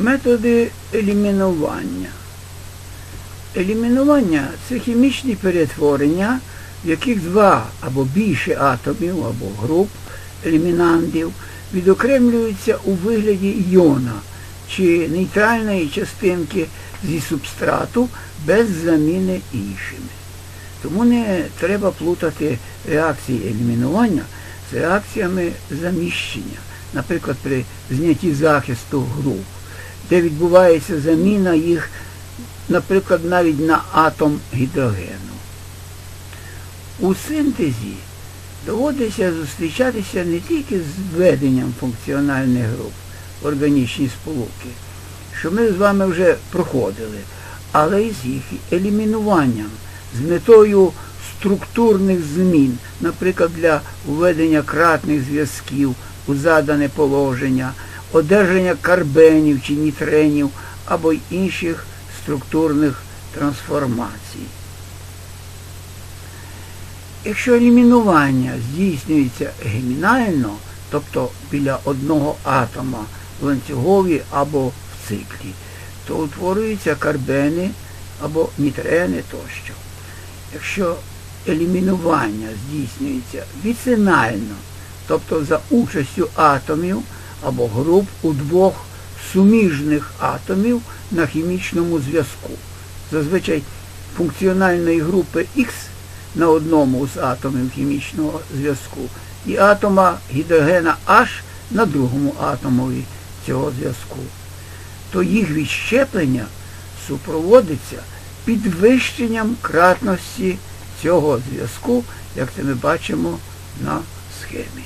Методи елімінування. Елімінування це хімічні перетворення, в яких два або більше атомів або груп елімінандів відокремлюються у вигляді іона чи нейтральної частинки зі субстрату без заміни іншими. Тому не треба плутати реакції елімінування з реакціями заміщення, наприклад, при знятті захисту груп, де відбувається заміна їх, наприклад, навіть на атом гідрогену. У синтезі доводиться зустрічатися не тільки з введенням функціональних груп в органічні сполуки, що ми з вами вже проходили, але й з їх елімінуванням з метою структурних змін, наприклад, для введення кратних зв'язків у задане положення, одержання карбенів чи нітренів або інших структурних трансформацій. Якщо елімінування здійснюється гемінально, тобто біля одного атома в ланцюгові або в циклі, то утворюються карбени або нітрени тощо. Якщо елімінування здійснюється віцинально, тобто за участю атомів або груп у двох суміжних атомів на хімічному зв'язку, зазвичай функціональної групи Х на одному з атомів хімічного зв'язку і атома гідрогена H на другому атомові цього зв'язку, то їх відщеплення супроводиться підвищенням кратності цього зв'язку, як це ми бачимо на схемі.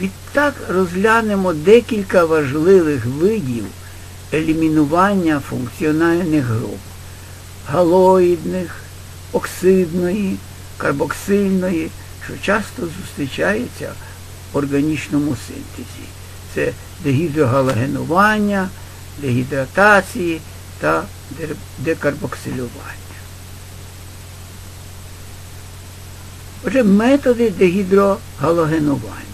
Відтак розглянемо декілька важливих видів елімінування функціональних груп галоїдних, оксидної, карбоксильної, що часто зустрічається в органічному синтезі. Це дегідрогалогенування, дегідратації та декарбоксилювання. Отже, методи дегідрогалогенування.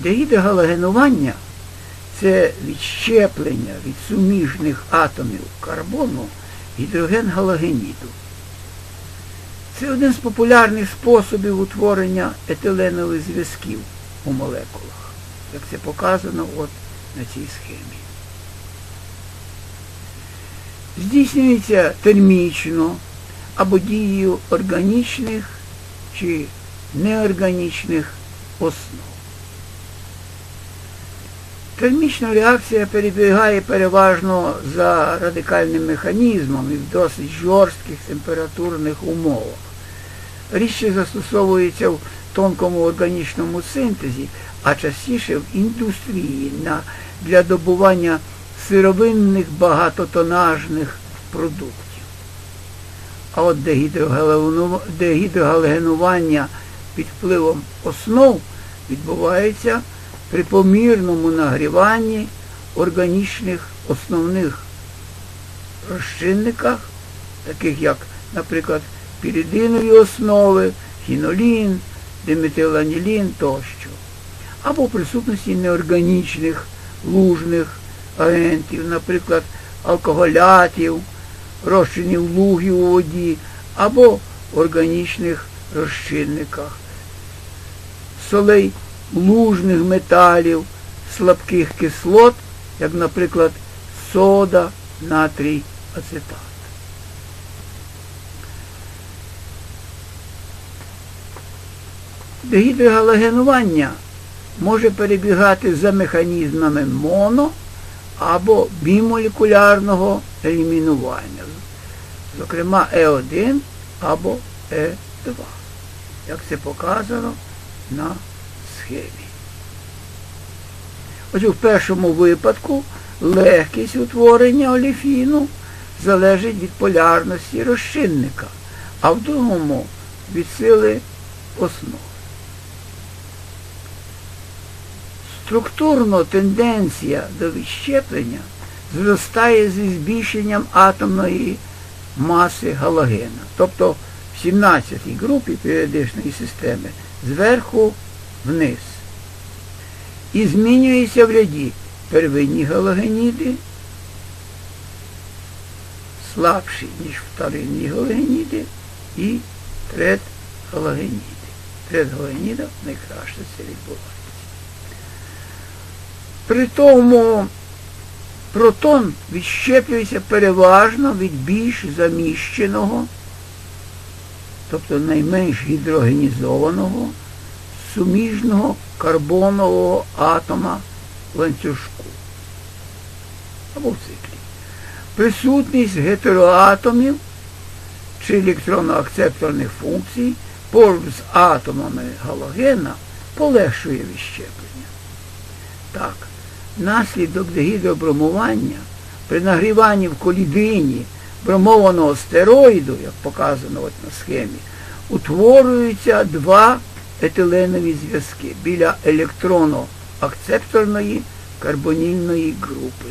Дегідрогалогенування це відщеплення від суміжних атомів карбону гідроген-галогеніду. Це один з популярних способів утворення етиленових зв'язків у молекулах, як це показано от на цій схемі. Здійснюється термічно або дією органічних чи неорганічних основ. Термічна реакція перебігає переважно за радикальним механізмом і в досить жорстких температурних умовах. Рідше застосовується в тонкому органічному синтезі, а частіше в індустрії на, для добування сировинних багатотонажних продуктів. А от дегідрогалогенування під впливом основ відбувається при помірному нагріванні органічних основних розчинниках, таких як, наприклад, піридинові основи, хінолін, диметиланілін тощо, або присутності неорганічних лужних агентів, наприклад, алкоголятів, розчинів лугів у воді, або органічних розчинниках, солей лужних металів, слабких кислот, як, наприклад, сода, натрій, ацетат. Дегідрогалогенування може перебігати за механізмами моно або бімолекулярного елімінування, зокрема Е1 або Е2, як це показано на схемі. Отже, в першому випадку легкість утворення оліфіну залежить від полярності розчинника, а в другому від сили основи. Структурно тенденція до відщеплення зростає зі збільшенням атомної маси галогена. Тобто в 17-й групі періодичної системи зверху вниз. і змінюється в ряді первинні галогеніди, слабші, ніж вторинні галогеніди, і трет галогеніди. Трет галогенідів найкраще це відбувається. При тому протон відщеплюється переважно від більш заміщеного, тобто найменш гідрогенізованого, суміжного карбонового атома ланцюжку або в циклі. Присутність гетероатомів чи електронно-акцепторних функцій поруч з атомами галогена полегшує відщеплення. Так, наслідок дегідробромування при нагріванні в колідині бромованого стероїду, як показано на схемі, утворюються два етиленові зв'язки біля електронно-акцепторної карбонільної групи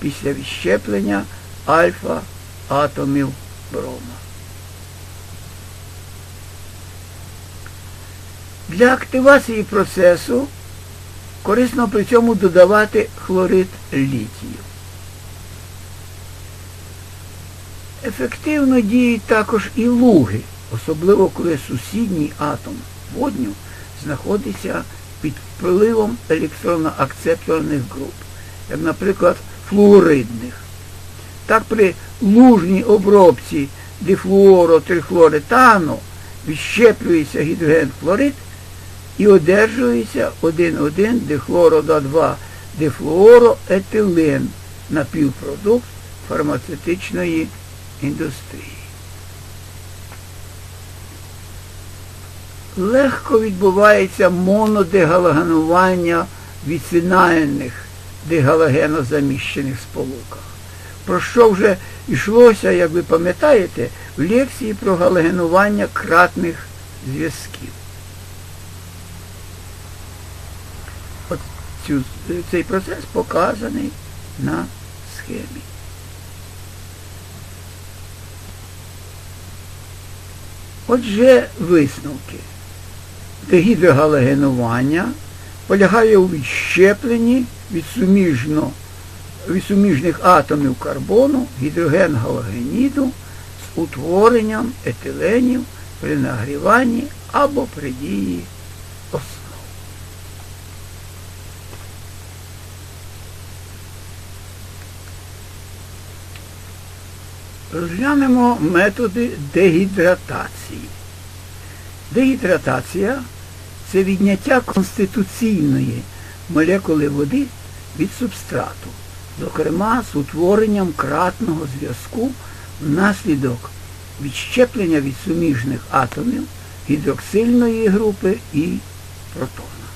після відщеплення альфа-атомів брома. Для активації процесу корисно при цьому додавати хлорид літію. Ефективно діють також і луги, особливо коли сусідній атом водню знаходиться під впливом електронно-акцепторних груп, як, наприклад, флуоридних. Так при лужній обробці дифлуоротрихлоретану відщеплюється гідроген-хлорид і одержується 1,1 дихлородо-2 дифлуороетилен напівпродукт фармацевтичної індустрії. Легко відбувається монодегалогенування від фінальних дегалогенозаміщених сполуках. Про що вже йшлося, як ви пам'ятаєте, в лекції про галогенування кратних зв'язків. От цей процес показаний на схемі. Отже, висновки. Дегідрогалогенування полягає у відщепленні від, суміжно, від суміжних атомів карбону гідроген-галогеніду з утворенням етиленів при нагріванні або при дії основ. Розглянемо методи дегідратації. Дегідратація це відняття конституційної молекули води від субстрату, зокрема з утворенням кратного зв'язку внаслідок відщеплення від суміжних атомів гідроксильної групи і протона,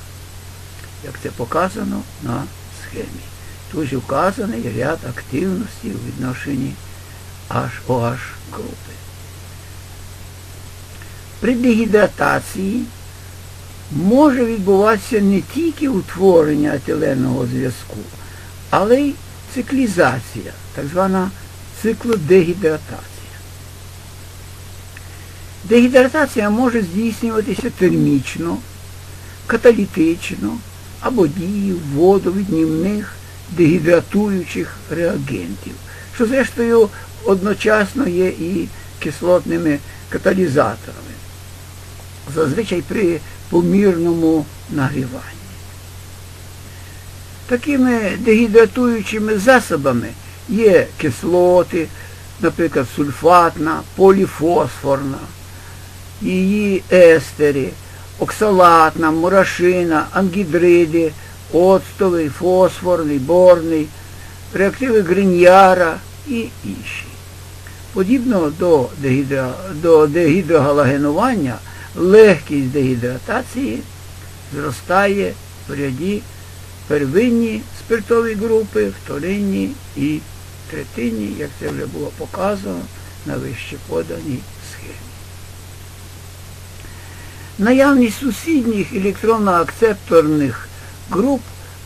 як це показано на схемі. Тут вказаний ряд активності у відношенні HOH групи. При дегідратації може відбуватися не тільки утворення етиленного зв'язку, але й циклізація, так звана циклодегідратація. Дегідратація може здійснюватися термічно, каталітично або дією водовіднімних дегідратуючих реагентів, що зрештою одночасно є і кислотними каталізаторами, зазвичай при помірному нагріванні. Такими дегідратуючими засобами є кислоти, наприклад, сульфатна, поліфосфорна, її естери, оксалатна, мурашина, ангідриди, оцтовий, фосфорний, борний, реактиви Гриньяра і інші. Подібно до, дегідро, до дегідрогалогенування, легкість дегідратації зростає в ряді первинні спиртові групи, вторинні і третинні, як це вже було показано на вище поданій схемі. Наявність сусідніх електронно-акцепторних груп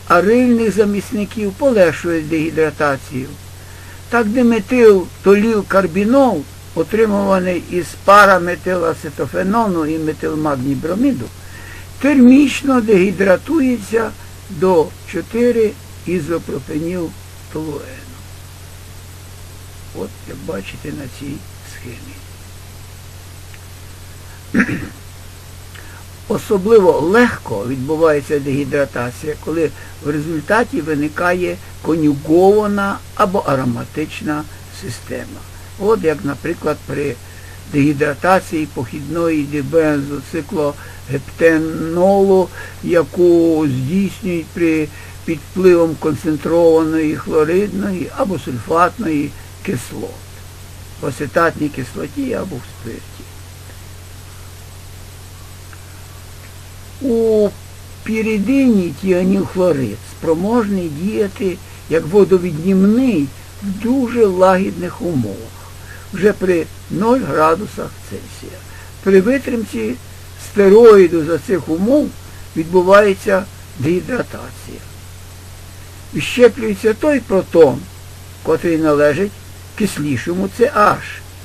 арильних замісників полегшує дегідратацію. Так диметил толілкарбінол, отримуваний із параметилацетофенону і метилмагніброміду, термічно дегідратується до 4 ізопропенілтолуену. От як бачите на цій схемі. Особливо легко відбувається дегідратація, коли в результаті виникає конюгована або ароматична система. От як, наприклад, при дегідратації похідної дибензоциклогептенолу, яку здійснюють при під впливом концентрованої хлоридної або сульфатної кислот, в асетатній кислоті або в спирті. У піридині тіанілхлорид спроможний діяти як водовіднімний в дуже лагідних умовах, вже при 0 градусах Цельсія. При витримці стероїду за цих умов відбувається дегідратація. Відщеплюється той протон, котрий належить кислішому CH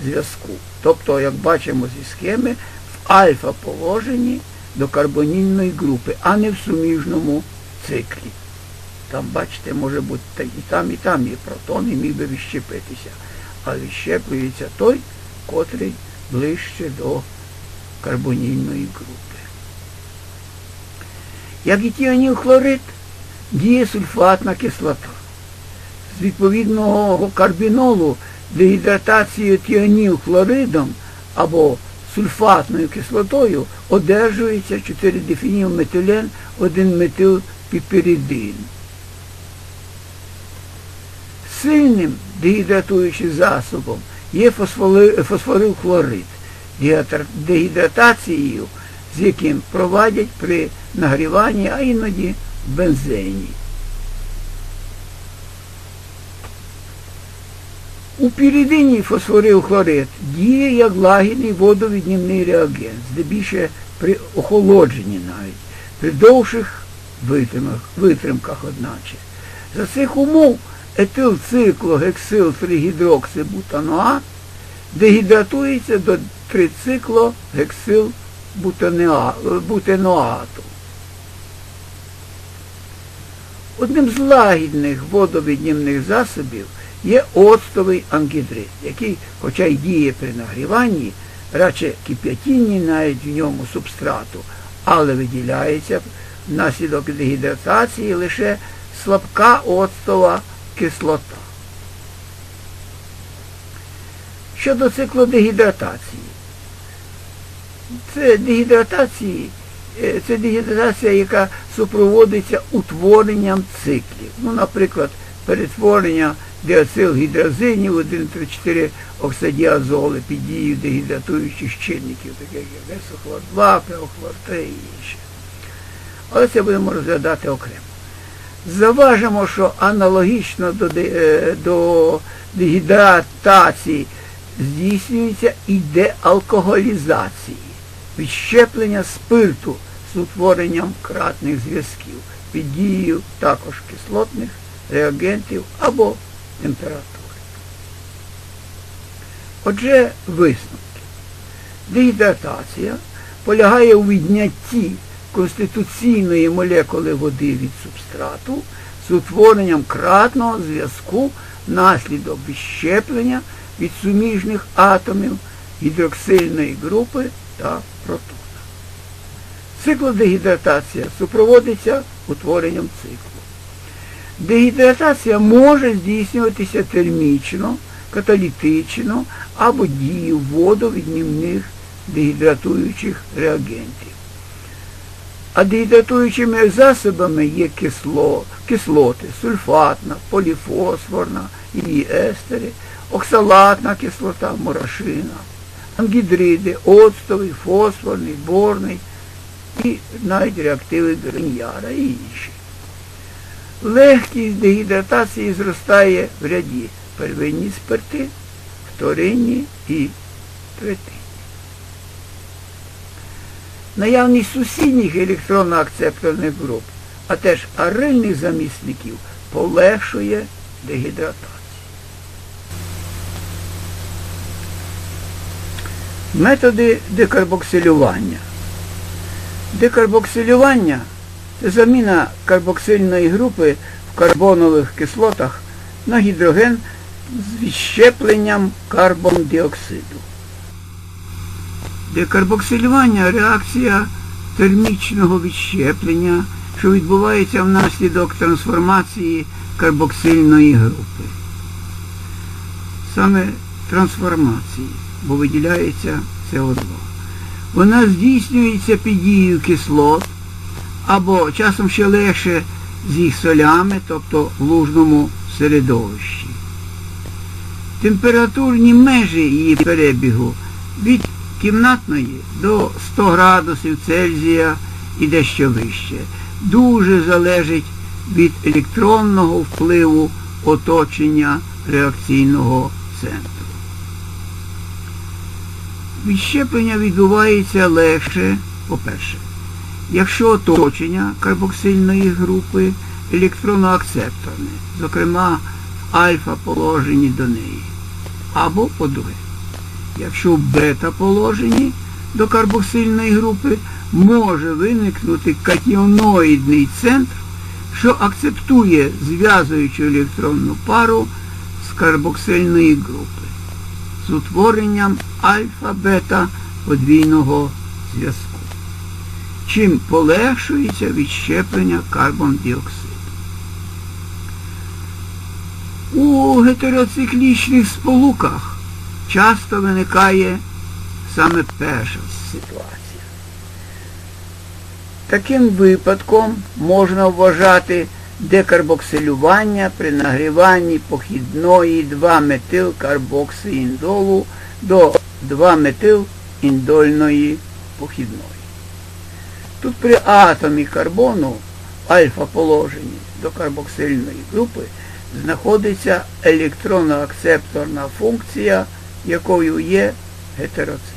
зв'язку. Тобто, як бачимо зі схеми, в альфа-положенні до карбонільної групи, а не в суміжному циклі. Там, бачите, може бути і там, і там є протон, і міг би відщепитися. А відщеплюється той, котрий ближче до карбонільної групи. Як і тіанілхлорид, діє сульфатна кислота. З відповідного карбінолу дегідратацією тіанілхлоридом або сульфатною кислотою одержується 4-дефінілметилен 1-метилпіперидин. Сильним дегідратуючим засобом є фосфорилхлорид, дегідратацією, з яким проводять при нагріванні, а іноді бензині. У піридині фосфорилхлорид діє як лагідний водовіднімний реагент, здебільше при охолодженні навіть, при довших витримках, витримках одначе. За цих умов етилциклогексилтригідроксибутаноат дегідратується до трициклогексилбутеноату. Одним з лагідних водовіднімних засобів є оцтовий ангідрид, який, хоча й діє при нагріванні, радше кип'ятінні навіть в ньому субстрату, але виділяється внаслідок дегідратації лише слабка оцтова кислота. Щодо циклодегідратації, це дегідратації, е, це дегідратація, яка супроводиться утворенням циклів. Ну, наприклад, перетворення диацилгідразинів, 1,3,4 оксидіазоли під дією дегідратуючих чинників, таких як есохлор 2, пеохлор 3 і інші. Але це будемо розглядати окремо. Заважимо, що аналогічно до, е, до дегідратації здійснюється і деалкоголізації, відщеплення спирту з утворенням кратних зв'язків під дією також кислотних реагентів або температури. Отже, висновки. Дегідратація полягає у віднятті конституційної молекули води від субстрату з утворенням кратного зв'язку внаслідок відщеплення від суміжних атомів гідроксильної групи та протона. Циклодегідратація супроводиться утворенням циклу. Дегідратація може здійснюватися термічно, каталітично або дією водовіднімних дегідратуючих реагентів. А дегідратуючими засобами є кисло, кислоти, сульфатна, поліфосфорна, її естери, оксалатна кислота, морошина, ангідриди, оцтовий, фосфорний, борний і навіть реактиви Гриньяра і інші. Легкість дегідратації зростає в ряді первинні спирти, вторинні і третинні. Наявність сусідніх електронно-акцепторних груп, а теж арильних замісників полегшує дегідратацію. Методи декарбоксилювання. Декарбоксилювання Це заміна карбоксильної групи в карбонових кислотах на гідроген з відщепленням карбондіоксиду. Декарбоксилювання реакція термічного відщеплення, що відбувається внаслідок трансформації карбоксильної групи. Саме трансформації, бо виділяється СО2. Вона здійснюється під дією кислот або часом ще легше з їх солями, тобто в лужному середовищі. Температурні межі її перебігу від кімнатної до 100 градусів Цельсія і дещо вище. Дуже залежить від електронного впливу оточення реакційного центру. Відщеплення відбувається легше, по-перше, якщо оточення карбоксильної групи електроноакцепторне, зокрема в альфа-положенні до неї, або, по-друге, якщо в бета-положенні до карбоксильної групи може виникнути катіоноїдний центр, що акцептує зв'язуючу електронну пару з карбоксильної групи з утворенням альфа-бета подвійного зв'язку. Чим полегшується відщеплення карбондіоксиду. У гетероциклічних сполуках часто виникає саме перша ситуація. Таким випадком можна вважати декарбоксилювання при нагріванні похідної 2-метилкарбоксиіндолу до 2-метиліндольної похідної. Тут при атомі карбону в альфа-положенні до карбоксильної групи знаходиться електронно-акцепторна функція, якою є гетероцикл.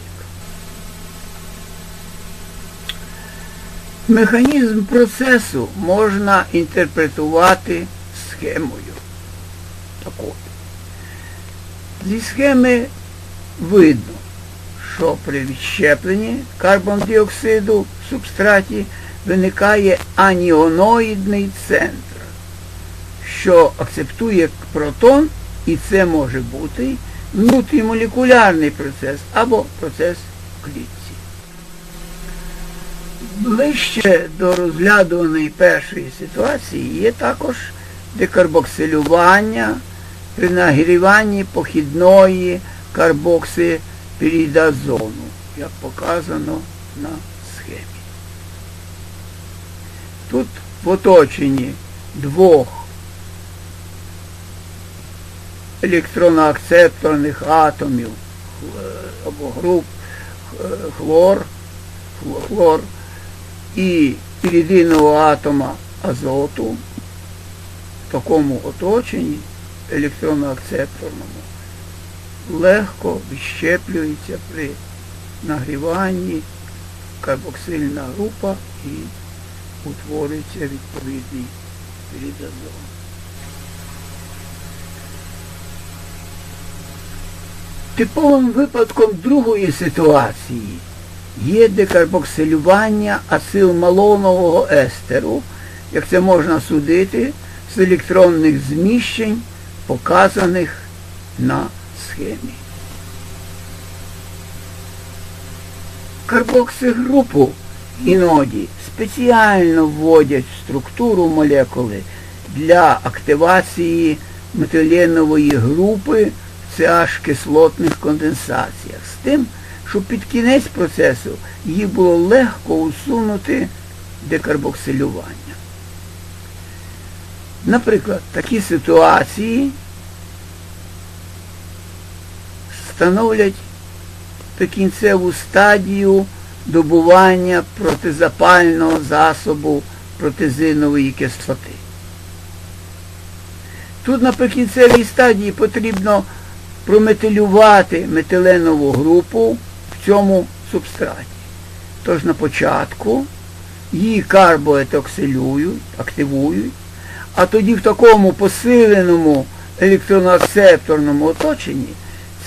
Механізм процесу можна інтерпретувати схемою. Такою. Зі схеми видно, що при відщепленні карбондіоксиду в субстраті виникає аніоноїдний центр, що акцептує протон, і це може бути внутрімолекулярний процес або процес клітки. Ближче до розглядуваної першої ситуації є також декарбоксилювання при нагріванні похідної карбоксипірідазону, як показано на схемі. Тут в оточенні двох електроноакцепторних атомів або груп хлор, хлор і єдиного атома азоту в такому оточенні електронно-акцепторному легко відщеплюється при нагріванні карбоксильна група і утворюється відповідний передазон. Типовим випадком другої ситуації є декарбоксилювання ацилмалонового естеру, як це можна судити з електронних зміщень, показаних на схемі. Карбоксигрупу іноді спеціально вводять в структуру молекули для активації метиленової групи в CH кислотних конденсаціях з тим, щоб під кінець процесу її було легко усунути декарбоксилювання. Наприклад, такі ситуації становлять прикінцеву стадію добування протизапального засобу протизинової кислоти. Тут на прикінцевій стадії потрібно прометилювати метиленову групу в цьому субстраті. Тож на початку її карбоетоксилюють, активують, а тоді в такому посиленому електроноакцепторному оточенні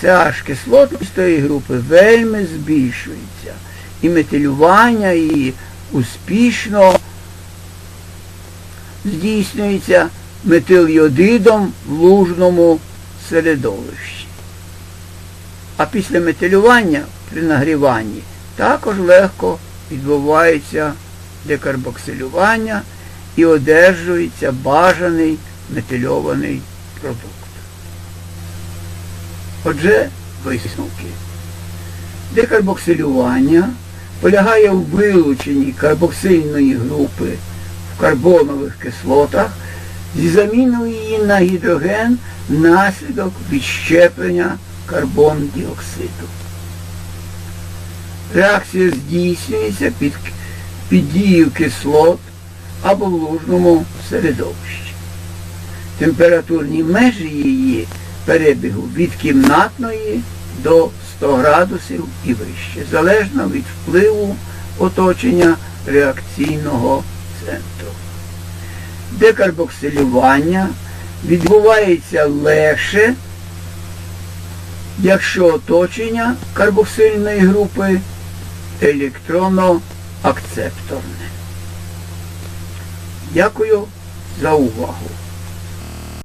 ця ж кислотність тої групи вельми збільшується. І метилювання її успішно здійснюється метилйодидом в лужному середовищі. А після метилювання при нагріванні також легко відбувається декарбоксилювання і одержується бажаний метильований продукт. Отже, висновки. Декарбоксилювання полягає у вилученні карбоксильної групи в карбонових кислотах зі заміною її на гідроген внаслідок відщеплення карбон-діоксиду. Реакція здійснюється під, під дією кислот або в лужному середовищі. Температурні межі її перебігу від кімнатної до 100 градусів і вище, залежно від впливу оточення реакційного центру. Декарбоксилювання відбувається легше, якщо оточення карбоксильної групи електронно-акцепторне. Дякую за увагу.